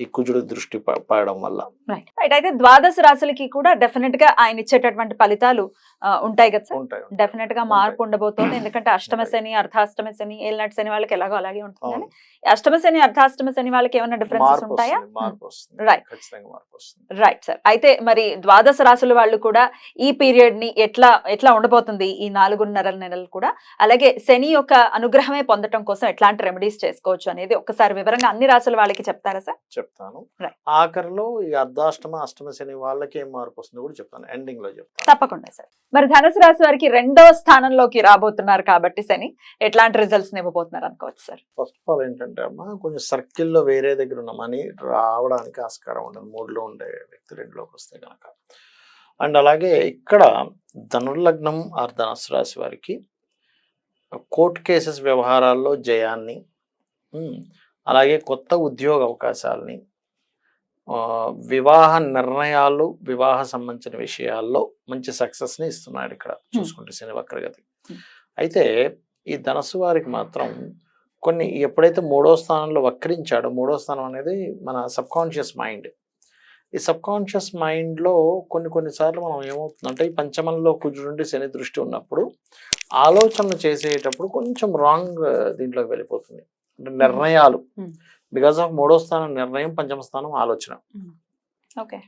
ఈ కుజుడు దృష్టి పడడం వల్ల. రైట్ అయితే ద్వాదశ రాశులకి కూడా డెఫినెట్గా ఆయన ఇచ్చేటటువంటి ఫలితాలు ఉంటాయి కదా సార్? డెఫినెట్గా మార్పు ఉండబోతోంది. ఎందుకంటే అష్టమ శని అర్ధాష్టమ శని ఏళ్ళనాటి శని వాళ్ళకి ఎలాగో అలాగే ఉంటుంది కానీ అష్టమ శని అర్ధాష్టమ శని వాళ్ళకి ఏమైనా డిఫరెన్సెస్ ఉంటాయా? వస్తుంది రైట్ సార్ అయితే మరి ద్వాదశ రాశుల వాళ్ళు కూడా ఈ పీరియడ్ని ఎట్లా ఎట్లా ఉండబోతుంది ఈ నాలుగున్నర నెలలు కూడా? అలాగే శని యొక్క అనుగ్రహమే పొందటం కోసం ఎట్లాంటి రెమెడీస్ చేసుకోవచ్చు అనేది ఒక్కసారి వివరంగా అన్ని రాశుల వాళ్ళకి చెప్తారా సార్ చెప్తాను. ఆఖరిలో ఈ అర్ధాష్టమ అష్టమ శని వాళ్ళకి ఏం మార్పు వస్తుందో కూడా చెప్తాను. ఎండింగ్లో చెప్తాను. తప్పకుండా సార్ మరి ధనుసు రాశి వారికి రెండో స్థానంలోకి రాబోతున్నారు కాబట్టి శని ఎట్లాంటి రిజల్ట్స్ ఇవ్వబోతున్నారు అనుకోవచ్చు సార్ ఫస్ట్ ఆఫ్ ఆల్ ఏంటంటే అమ్మా కొంచెం సర్కిల్లో వేరే దగ్గర ఉన్న మనీ రావడానికి ఆస్కారం ఉండదు. మూడులో ఉండే వ్యక్తి రెండులోకి వస్తే కనుక అండ్ అలాగే ఇక్కడ ధనుర్లగ్నం ఆర్ ధనుసు రాశి వారికి కోర్ట్ కేసెస్ వ్యవహారాల్లో జయాన్ని అలాగే కొత్త ఉద్యోగ అవకాశాలని వివాహ నిర్ణయాలు వివాహ సంబంధించిన విషయాల్లో మంచి సక్సెస్ని ఇస్తున్నాడు ఇక్కడ చూసుకుంటే శని వక్రగతి. అయితే ఈ ధనస్సు వారికి మాత్రం కొన్ని ఎప్పుడైతే మూడో స్థానంలో వక్రించాడో మూడో స్థానం అనేది మన సబ్ కాన్షియస్ మైండ్ ఈ సబ్ కాన్షియస్ మైండ్లో కొన్ని కొన్నిసార్లు మనం ఏమవుతుందంటే ఈ పంచమంలో కుజుడుండి శని దృష్టి ఉన్నప్పుడు ఆలోచనలు చేసేటప్పుడు కొంచెం రాంగ్ దీంట్లోకి వెళ్ళిపోతుంది. అంటే నిర్ణయాలు. బికాస్ ఆఫ్ మూడో స్థానం నిర్ణయం పంచమ స్థానం ఆలోచన. ఓకే.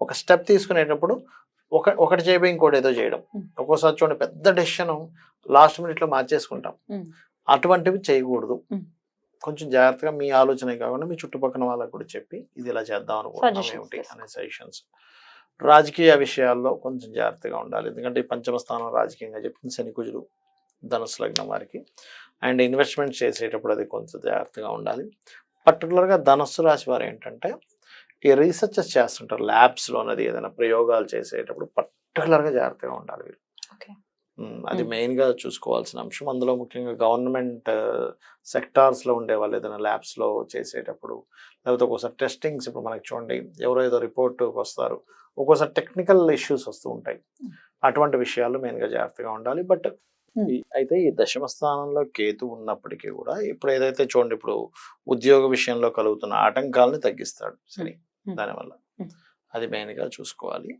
ఒక స్టెప్ తీసుకునేటప్పుడు ఒక ఒకటి చేయబోయి ఇంకోటి ఏదో చేయడం. ఒక్కోసారి చూడండి పెద్ద డెసిషన్ లాస్ట్ మినిట్లో మార్చేసుకుంటాం. అటువంటివి చేయకూడదు. కొంచెం జాగ్రత్తగా మీ ఆలోచనే కాకుండా మీ చుట్టుపక్కల వాళ్ళకు కూడా చెప్పి ఇది ఇలా చేద్దాం అనుకుంటున్నాం ఏమిటి. అనే సజెషన్స్ రాజకీయ విషయాల్లో కొంచెం జాగ్రత్తగా ఉండాలి. ఎందుకంటే ఈ పంచమ స్థానం రాజకీయంగా చెప్తుంది శని కుజుడు ధనుసు లగ్నం వారికి. అండ్ ఇన్వెస్ట్మెంట్ చేసేటప్పుడు అది కొంచెం జాగ్రత్తగా ఉండాలి. పర్టికులర్గా ధనుస్సు రాశి వారు ఏంటంటే ఈ రీసెర్చెస్ చేస్తుంటారు ల్యాబ్స్లో అనేది ఏదైనా ప్రయోగాలు చేసేటప్పుడు పర్టికులర్గా జాగ్రత్తగా ఉండాలి వీళ్ళు అది Mm. మెయిన్గా చూసుకోవాల్సిన అంశం అందులో ముఖ్యంగా గవర్నమెంట్ సెక్టార్స్లో ఉండే వాళ్ళు ఏదైనా ల్యాబ్స్లో చేసేటప్పుడు లేకపోతే ఒక్కోసారి టెస్టింగ్స్ ఇప్పుడు మనకి చూడండి ఎవరో ఏదో రిపోర్ట్ వస్తారు ఒక్కోసారి టెక్నికల్ ఇష్యూస్ వస్తూ ఉంటాయి. అటువంటి విషయాలు మెయిన్గా జాగ్రత్తగా ఉండాలి. But Mm. ఈ- అయితే ఈ దశమ స్థానంలో కేతు ఉన్నప్పటికీ కూడా ఇప్పుడు ఏదైతే చూడండి ఇప్పుడు ఉద్యోగ విషయంలో కలుగుతున్న ఆటంకాలను తగ్గిస్తాడు సరే Mm. దానివల్ల. Mm. అది మెయిన్గా చూసుకోవాలి.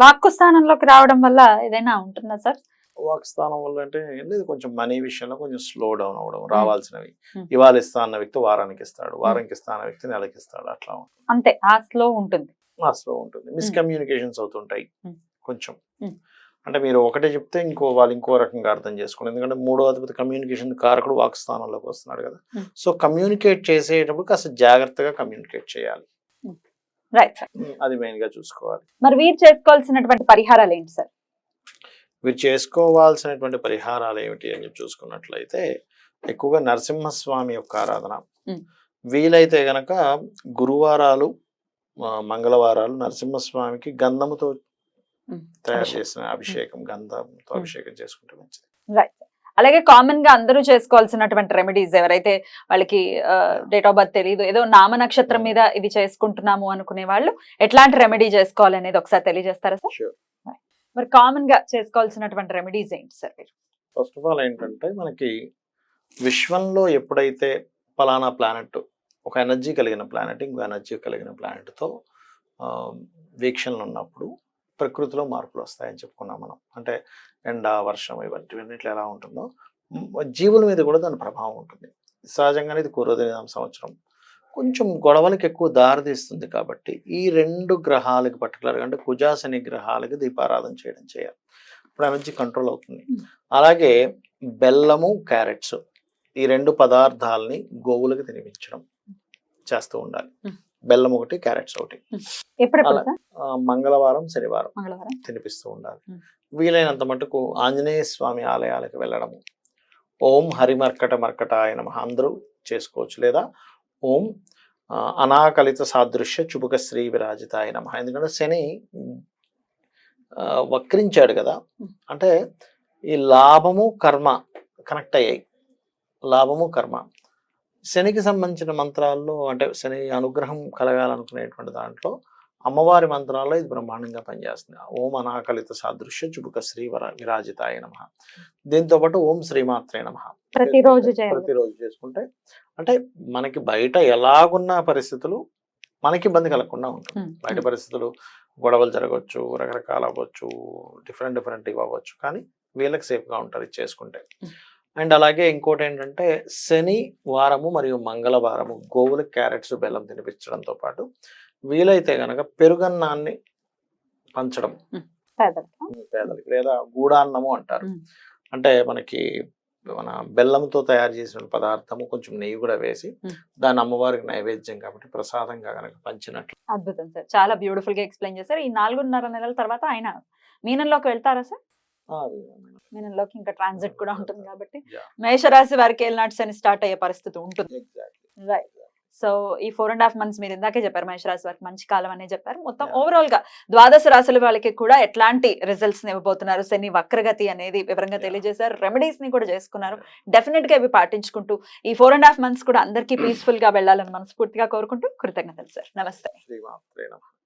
వాక్కు స్థానంలోకి రావడం వల్ల ఏదైనా ఉంటుందా సార్ వాక్ స్థానం వల్ల అంటే లేదు కొంచెం మనీ విషయంలో కొంచెం స్లో డౌన్ అవ్వడం రావాల్సినవి. Hmm. ఇవాళ ఇస్తా అన్న వ్యక్తి వారానికి ఇస్తాడు వారానికి ఇస్తా అన్న వ్యక్తి నెలకి ఇస్తాడు అట్లా అంతే ఆ స్లో ఉంటుంది. స్లో ఉంటుంది. మిస్కమ్యూనికేషన్స్ అవుతుంటాయి Hmm. కొంచెం. Hmm. అంటే మీరు ఒకటే చెప్తే ఇంకో వాళ్ళు ఇంకో రకంగా అర్థం చేసుకోండి ఎందుకంటే మూడో అధిపతి కమ్యూనికేషన్ కారకుడు వాక్ స్థానంలోకి వస్తున్నాడు కదా Hmm. సో కమ్యూనికేట్ చేసేటప్పుడు కాస్త జాగ్రత్తగా కమ్యూనికేట్ చేయాలి రైట్ సార్ Hmm. అది మెయిన్గా చూసుకోవాలి మరి వీరు చేసుకోవాల్సినటువంటి పరిహారాలు ఏంటి సార్ మీరు చేసుకోవాల్సినటువంటి పరిహారాలు ఏమిటి అని చూసుకున్నట్లయితే ఎక్కువగా నరసింహస్వామి యొక్క ఆరాధన. వీలైతే గనక గురువారాలు మంగళవారాలు నరసింహస్వామికి గంధముతో. తయారు అభిషేకం. చేసిన అభిషేకం గంధంతో. అభిషేకం చేసుకుంటే మంచిది. రైట్ అలాగే కామన్గా అందరూ చేసుకోవాల్సినటువంటి రెమెడీస్ ఎవరైతే వాళ్ళకి డేట్ ఆఫ్ బర్త్ తెలియదు ఏదో నామ నక్షత్రం మీద ఇవి చేసుకుంటున్నాము అనుకునే వాళ్ళు ఎట్లాంటి రెమెడీ చేసుకోవాలి అనేది ఒకసారి తెలియజేస్తారా సార్. మరి కామన్గా చేసుకోవాల్సినటువంటి రెమెడీస్ ఏంటి సార్ మీరు? ఫస్ట్ ఆఫ్ ఆల్ ఏంటంటే మనకి విశ్వంలో ఎప్పుడైతే పలానా ప్లానెట్ ఒక ఎనర్జీ కలిగిన ప్లానెట్ ఇంకో ఎనర్జీ కలిగిన ప్లానెట్తో వీక్షణలు ఉన్నప్పుడు ప్రకృతిలో మార్పులు వస్తాయని చెప్పుకున్నాం మనం. అంటే ఎండ వర్షం ఇవన్నీ ఎలా ఉంటుందో జీవుల మీద కూడా దాని ప్రభావం ఉంటుంది. సహజంగానే ఇది పూర్వదిన సంవత్సరం. కొంచెం గొడవలకు ఎక్కువ దారితీస్తుంది కాబట్టి ఈ రెండు గ్రహాలకి పర్టికులర్గా అంటే కుజాశని గ్రహాలకి దీపారాధన చేయడం చేయాలి. ఇప్పుడు ఎనర్జీ కంట్రోల్ అవుతుంది. అలాగే బెల్లము క్యారెట్స్ ఈ రెండు పదార్థాలని గోవులకు తినిపించడం చేస్తూ ఉండాలి. బెల్లం ఒకటి క్యారెట్స్ ఒకటి. మంగళవారం శనివారం తినిపిస్తూ ఉండాలి. వీలైనంత మటుకు ఆంజనేయ స్వామి ఆలయాలకు వెళ్ళడము. ఓం హరిమర్కట మర్కటాయ నమ. అందరూ చేసుకోవచ్చు. లేదా ఓం అనాకలిత సాదృశ్య చుబుక శ్రీ విరాజితాయ నమ. ఎందుకంటే శని వక్రించాడు కదా. అంటే ఈ లాభము కర్మ కనెక్ట్ అయ్యాయి. లాభము కర్మ. శనికి సంబంధించిన మంత్రాల్లో అంటే శని అనుగ్రహం కలగాలనుకునేటువంటి దాంట్లో అమ్మవారి మంత్రాల్లో ఇది బ్రహ్మాండంగా పనిచేస్తుంది. ఓం అనాకలిత సాదృశ్య చుబుక శ్రీ వర విరాజితాయ నమ. దీంతో పాటు ఓం శ్రీమాత్రే నమ. ప్రతిరోజు ప్రతిరోజు చేసుకుంటే అంటే మనకి బయట ఎలాగున్న పరిస్థితులు మనకి ఇబ్బంది కలగకుండా ఉంటుంది. బయట. పరిస్థితులు గొడవలు జరగవచ్చు రకరకాల అవ్వచ్చు డిఫరెంట్ డిఫరెంట్ ఇవి అవ్వచ్చు. కానీ వీళ్ళకి సేఫ్గా ఉంటారు ఇది చేసుకుంటే. అండ్ అలాగే ఇంకోటి ఏంటంటే శని వారము మరియు మంగళవారము గోవులకు క్యారెట్స్ బెల్లం తినిపించడంతో పాటు వీలైతే గనక పెరుగన్నాన్ని పంచడం పేదలకు. లేదా గూడాన్నము అంటారు. అంటే మనకి మన బెల్లంతో తయారు చేసిన పదార్థము కొంచెం నెయ్యి కూడా వేసి. దాన్ని అమ్మవారికి నైవేద్యం కాబట్టి ప్రసాదంగా కనుక పంచినట్లు అద్భుతం సార్ చాలా బ్యూటిఫుల్గా ఎక్స్ప్లెయిన్ చేశారు ఈ నాలుగున్నర నెలల తర్వాత ఆయన మీనంలోకి వెళ్తారా సార్ మీనంలోకి ఇంకా ట్రాన్సిట్ కూడా ఉంటుంది కాబట్టి. మేషరాశి వారికి ఏలినాటి శని స్టార్ట్ అయ్యే పరిస్థితి ఉంటుంది. రైట్ సో ఈ ఫోర్ అండ్ హాఫ్ మంత్స్ మీరు ఇందాకే చెప్పారు మేషరాశి వారికి మంచి కాలం అనే చెప్పారు. మొత్తం. ఓవరాల్గా ద్వాదశ రాశుల వాళ్ళకి కూడా ఎట్లాంటి రిజల్ట్స్ ఇవ్వబోతున్నారు? శని వక్రగతి అనేది వివరంగా. తెలియజేశారు. రెమెడీస్ని కూడా చేసుకున్నారు. డెఫినెట్గా ఇవి పాటించుకుంటూ ఈ ఫోర్ అండ్ హాఫ్ మంత్స్ కూడా అందరికీ పీస్ఫుల్గా వెళ్ళాలని మనస్ఫూర్తిగా కోరుకుంటూ కృతజ్ఞతలు సార్ నమస్తే.